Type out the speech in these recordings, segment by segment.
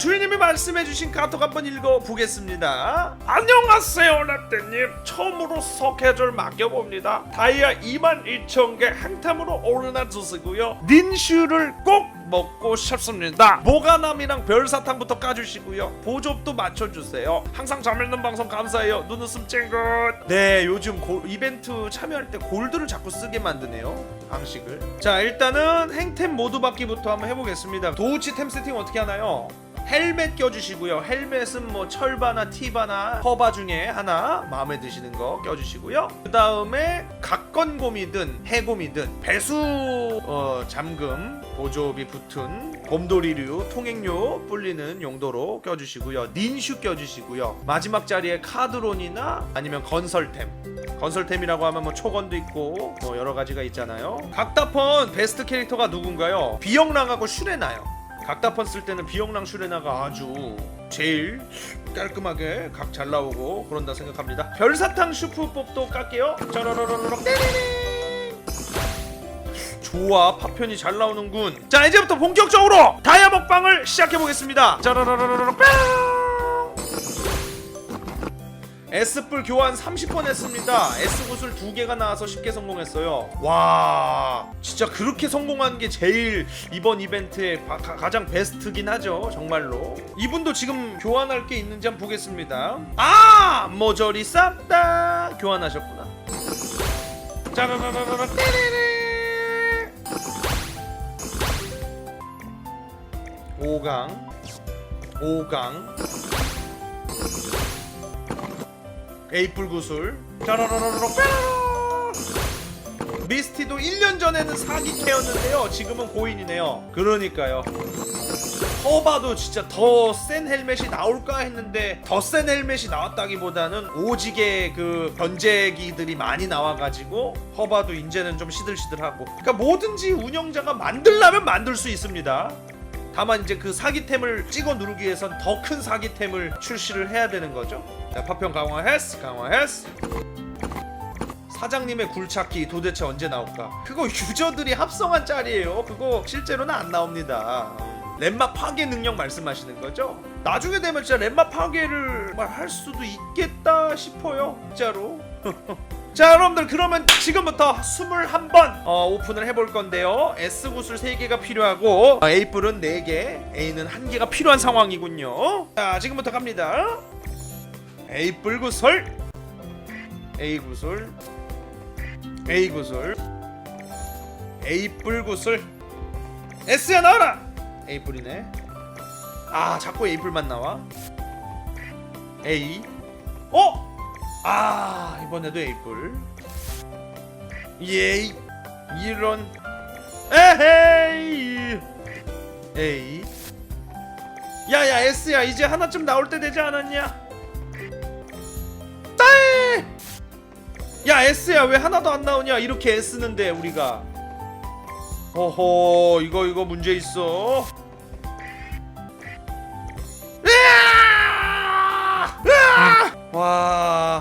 주인님이 말씀해주신 카톡 한번 읽어보겠습니다. 안녕하세요, 라떼님. 처음으로서 계절 맡겨봅니다. 다이아 22,000개 행템으로 올려주시고요. 닌슈를 꼭 먹고 싶습니다. 모가남이랑 별사탕부터 까주시고요. 보조도 맞춰주세요. 항상 재밌는 방송 감사해요. 눈웃음 찡긋. 네, 요즘 골- 이벤트 참여할 때 골드를 자꾸 쓰게 만드네요. 방식을. 자, 일단은 행템 모드 받기부터 한번 해보겠습니다. 도우치 템 세팅 어떻게 하나요? 헬멧 껴주시고요. 헬멧은 뭐 철바나 티바나 허바 중에 하나 마음에 드시는 거 껴주시고요. 그 다음에 각건곰이든 해곰이든 배수 어, 잠금 보조비 붙은 곰돌이류 통행료 불리는 용도로 껴주시고요. 닌슈 껴주시고요. 마지막 자리에 카드론이나 아니면 건설템 건설템이라고 하면 뭐 초건도 있고 뭐 여러 가지가 있잖아요. 각다펀 베스트 캐릭터가 누군가요? 비영랑하고 슈레나요. 각다펀 쓸 때는 비영랑 슈레나가 아주 제일 깔끔하게 각 잘 나오고 그런다 생각합니다. 별사탕 슈프법도 깔게요. 짜라라라라 떼레레. 좋아 파편이 잘 나오는군. 자 이제부터 본격적으로 다이아 먹방을 시작해 보겠습니다. 짜라라라라라 뿅. S뿔 교환 30번 했습니다. S굿을 두 개가 나와서 쉽게 성공했어요. 와, 진짜 그렇게 성공한 게 제일 이번 이벤트의 바- 가, 가장 베스트긴 하죠. 정말로. 이분도 지금 교환할 게 있는지 한번 보겠습니다. 아, 모조리 쌌다. 교환하셨구나. 짜라라라라 떼레레. 5강 5강 에이플 구슬. 짜라라라라. 미스티도 1년 전에는 사기캐였는데요. 지금은 고인이네요. 그러니까요. 허바도 진짜 더 센 헬멧이 나올까 했는데 더 센 헬멧이 나왔다기보다는 오지게 그 변제기들이 많이 나와가지고 허바도 이제는 좀 시들시들하고. 그러니까 뭐든지 운영자가 만들려면 만들 수 있습니다 다만 이제 그 사기템을 찍어 누르기 위해선 더 큰 사기템을 출시를 해야 되는 거죠. 자, 파편 강화했어, 강화했어. 사장님의 굴착기 도대체 언제 나올까? 그거 유저들이 합성한 짤이에요. 그거 실제로는 안 나옵니다. 음, 렘마 파괴 능력 말씀하시는 거죠? 나중에 되면 진짜 렘마 파괴를 막할 수도 있겠다 싶어요. 진짜로. 자 여러분들 그러면 지금부터 21번 어, 오픈을 해볼 건데요. S구슬 3개가 필요하고 어, A뿔은 4개 A는 1개가 필요한 상황이군요. 자 지금부터 갑니다. A뿔 구슬 A 구슬 A 구슬 A뿔 구슬. S야 나와라! A뿔이네. 아 자꾸 A뿔만 나와. A. 어? 아 이번에도 에이플. 예이 이런 에헤이! 에이. 야야 S야 이제 하나쯤 나올 때 되지 않았냐? 딸! 야 S야 왜 하나도 안 나오냐? 이렇게 S는데 우리가. 어허 이거 이거 문제 있어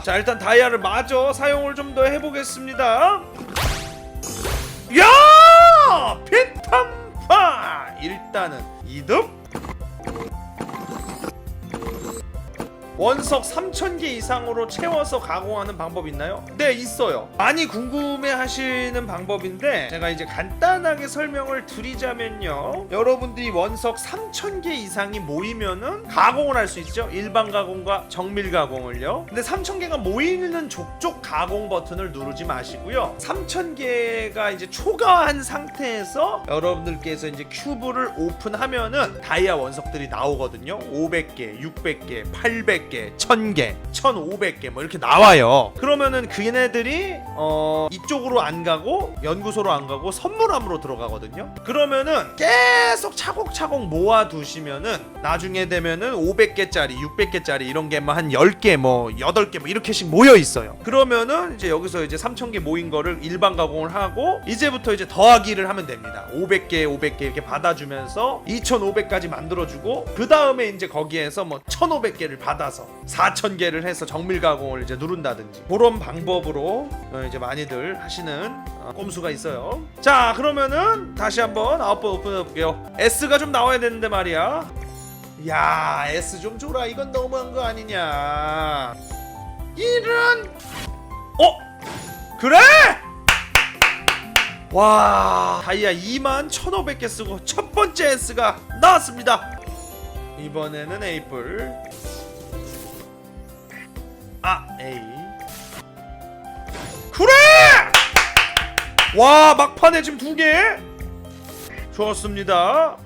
자 일단 다이아를 마저 사용을 좀 더 해보겠습니다. 야, 펜탐파 일단은 이득. 원석 3,000개 이상으로 채워서 가공하는 방법 있나요? 네, 있어요. 많이 궁금해 하시는 방법인데, 제가 이제 간단하게 설명을 드리자면요. 여러분들이 원석 3,000개 이상이 모이면은 가공을 할 수 있죠. 일반 가공과 정밀 가공을요. 근데 3,000개가 모이는 족족 가공 버튼을 누르지 마시고요. 3,000개가 이제 초과한 상태에서 여러분들께서 이제 큐브를 오픈하면은 다이아 원석들이 나오거든요. 500개, 600개, 800개, 1000개, 1500개 뭐 이렇게 나와요. 그러면은 그네들이 어 이쪽으로 안 가고 연구소로 안 가고 선물함으로 들어가거든요. 그러면은 계속 차곡차곡 모아 두시면은 나중에 되면은 500개짜리, 600개짜리 이런 게뭐한 10개 뭐 8개 뭐 이렇게씩 모여 있어요. 그러면은 이제 여기서 이제 3000개 모인 거를 일반 가공을 하고 이제부터 이제 더하기를 하면 됩니다. 500개, 500개 이렇게 받아주면서 2500까지 만들어주고 그 다음에 이제 거기에서 뭐 1500개를 받아서 4000개를 해서 정밀 가공을 이제 누른다든지 그런 방법으로 어, 이제 많이들 하시는 어, 꼼수가 있어요. 자 그러면은 다시 한번 아웃번 오픈해 볼게요. S가 좀 나와야 되는데 말이야. 야 S 좀 줘라. 이건 너무한 거 아니냐. 이런! 어? 그래? 와 다이아 2만 1500개 쓰고 첫 번째 S가 나왔습니다. 이번에는 에이플 아 A 그래! 와 막판에 지금 두개? 좋았습니다.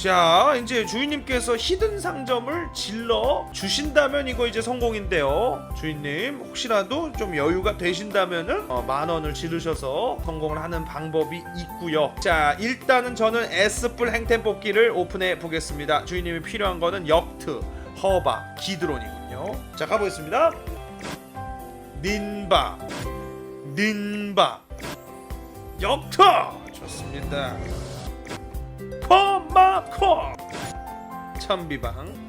자 이제 주인님께서 히든 상점을 질러 주신다면 이거 이제 성공인데요. 주인님 혹시라도 좀 여유가 되신다면은 어, 만 원을 지르셔서 성공을 하는 방법이 있고요. 자 일단은 저는 S뿔 행템 뽑기를 오픈해 보겠습니다. 주인님이 필요한 거는 역트 허바 기드론이군요. 자 가보겠습니다. 닌바. 닌바. 역트 좋습니다. 코마코! 천비방.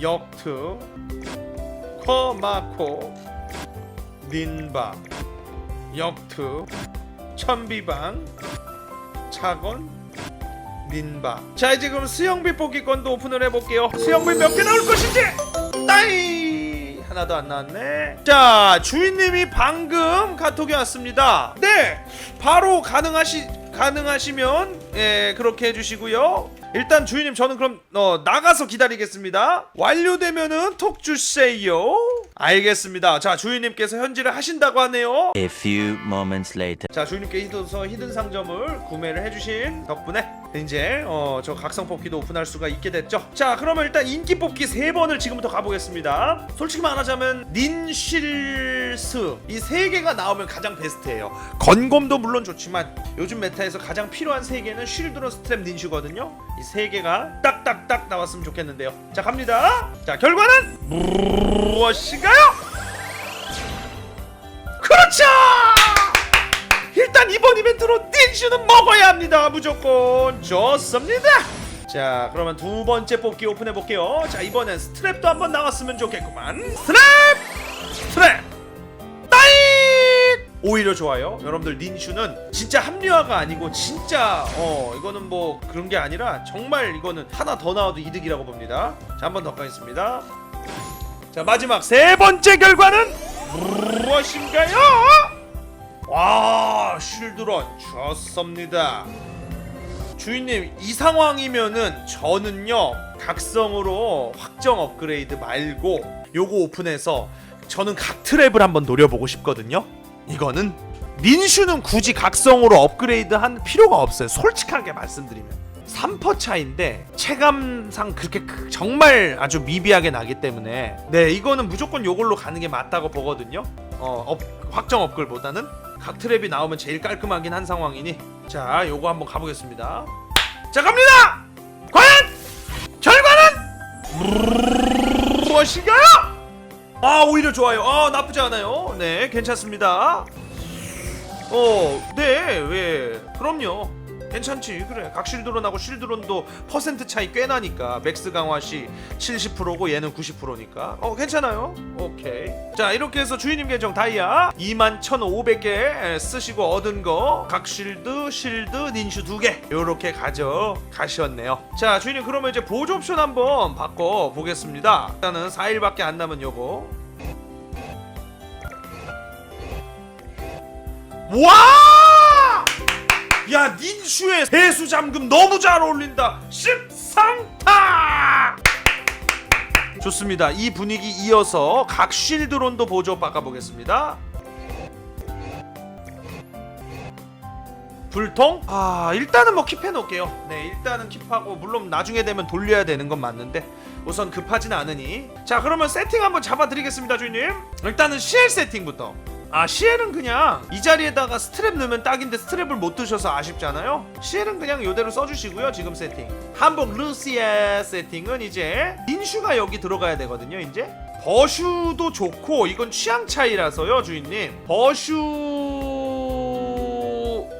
역트 코마코. 닌바. 역트 천비방. 차건 닌바. 자 이제 그럼 수영비 뽑기권도 오픈을 해볼게요. 수영비 몇 개 나올 것인지! 따이! 하나도 안 나왔네. 자 주인님이 방금 카톡이 왔습니다. 네! 바로 가능하시 가능하시면 예 그렇게 해주시고요. 일단 주인님 저는 그럼 어, 나가서 기다리겠습니다. 완료되면은 톡 주세요. 알겠습니다. 자 주인님께서 현질을 하신다고 하네요. A few moments later. 자 주인님께 히든서 히든 상점을 구매를 해주신 덕분에 이제 어, 저 각성 뽑기도 오픈할 수가 있게 됐죠? 자 그러면 일단 인기 뽑기 세 번을 지금부터 가보겠습니다. 솔직히 말하자면 닌실스. 이 세 개가 나오면 가장 베스트예요. 건검도 물론 좋지만 요즘 메타에서 가장 필요한 세 개는 쉴드론 스트랩 닌슈거든요. 이 세 개가 딱딱딱 나왔으면 좋겠는데요. 자 갑니다. 자 결과는 무엇인가요? 그렇죠 일단 이번 이벤트로 닌슈는 먹어야 합니다. 무조건. 좋습니다. 자 그러면 두 번째 뽑기 오픈해 볼게요. 자 이번엔 스트랩도 한번 나왔으면 좋겠구만. 스트랩! 스트랩! 오히려 좋아요. 여러분들 닌슈는 진짜 합리화가 아니고 진짜 어 이거는 뭐 그런 게 아니라 정말 이거는 하나 더 나와도 이득이라고 봅니다. 자 한 번 더 가겠습니다. 자 마지막 세 번째 결과는 무엇인가요? 와 쉴드런 좋습니다. 주인님 이 상황이면은 저는요 각성으로 확정 업그레이드 말고 요거 오픈해서 저는 각 트랩을 한번 노려보고 싶거든요. 이거는 닌슈는 굳이 각성으로 업그레이드 한 필요가 없어요. 솔직하게 말씀드리면. 3퍼 차인데 체감상 그렇게 크- 정말 아주 미비하게 나기 때문에. 네 이거는 무조건 요걸로 가는 게 맞다고 보거든요. 어 업, 확정 업글보다는 각 트랩이 나오면 제일 깔끔하긴 한 상황이니. 자 요거 한번 가보겠습니다. 자 갑니다! 과연 결과는? 무엇인가요? 아 오히려 좋아요. 아 나쁘지 않아요. 네 괜찮습니다. 어네왜? 그럼요 괜찮지. 그래. 각 실드론하고 실드론도 퍼센트 차이 꽤 나니까. 맥스 강화 시 70%고 얘는 90%니까. 어 괜찮아요? 오케이. 자 이렇게 해서 주인님 계정 다이아. 21,500개 쓰시고 얻은 거. 각 실드 실드 닌슈 두개. 요렇게 가져 가셨네요. 자 주인님 그러면 이제 보조 옵션 한번 바꿔 보겠습니다. 일단은 4일밖에 안 남은 요거. 와! 야 닌슈의 배수 잠금 너무 잘 어울린다. 십상타. 좋습니다. 이 분위기 이어서 각 쉴드론도 보조 바꿔보겠습니다. 불통? 아 일단은 뭐 킵해 놓을게요. 네 일단은 킵하고 물론 나중에 되면 돌려야 되는 건 맞는데 우선 급하진 않으니 자 그러면 세팅 한번 잡아드리겠습니다 주인님. 일단은 CL 세팅부터. 아 CL은 그냥 이 자리에다가 스트랩 넣으면 딱인데 스트랩을 못 드셔서 아쉽잖아요. CL은 그냥 이대로 써주시고요 지금 세팅. 한복 루시아 세팅은 이제 인슈가 여기 들어가야 되거든요 이제. 버슈도 좋고 이건 취향 차이라서요 주인님. 버슈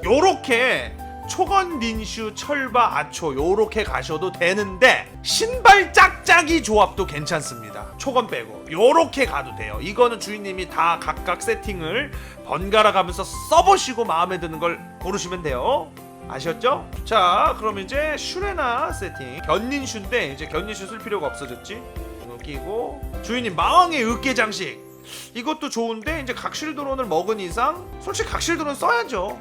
요렇게 초건 린슈 철바 아초 요렇게 가셔도 되는데 신발 짝짝이 조합도 괜찮습니다. 초건 빼고 요렇게 가도 돼요. 이거는 주인님이 다 각각 세팅을 번갈아 가면서 써보시고 마음에 드는 걸 고르시면 돼요. 아셨죠? 자 그럼 이제 슈레나 세팅. 견닌슈인데 이제 견닌슈 쓸 필요가 없어졌지? 이거 끼고. 주인님 마왕의 으깨 장식. 이것도 좋은데 이제 각실 드론을 먹은 이상 솔직히 각실 드론 써야죠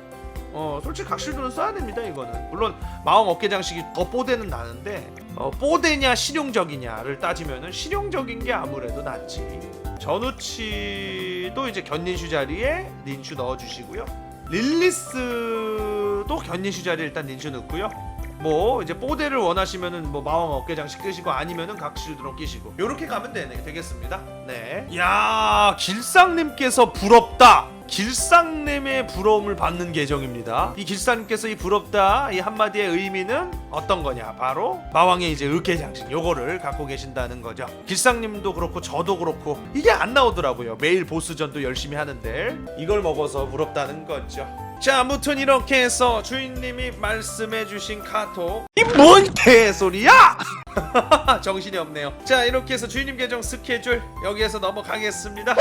어 솔직히 각실 드론 써야 됩니다 이거는. 물론 마왕 어깨 장식이 더 뽀대는 나는데 어, 뽀대냐 실용적이냐를 따지면은 실용적인 게 아무래도 낫지. 전우치도 이제 견닌슈 자리에 닌슈 넣어주시고요. 릴리스도 견닌슈 자리에 일단 닌슈 넣고요. 뭐 이제 뽀대를 원하시면은 뭐 마왕 어깨 장식 끄시고 아니면은 각실 드론 끼시고. 요렇게 가면 되네 되겠습니다. 네야 길상님께서 부럽다 길상님의 부러움을 받는 계정입니다. 이 길상님께서 이 부럽다 이 한마디의 의미는 어떤 거냐? 바로 마왕의 이제 장식 요거를 갖고 계신다는 거죠. 길상님도 그렇고 저도 그렇고 이게 안 나오더라고요. 매일 보스전도 열심히 하는데 이걸 먹어서 부럽다는 거죠. 자 아무튼 이렇게 해서 주인님이 말씀해주신 카톡 이 뭔 개소리야? 정신이 없네요. 자 이렇게 해서 주인님 계정 스케줄 여기에서 넘어가겠습니다.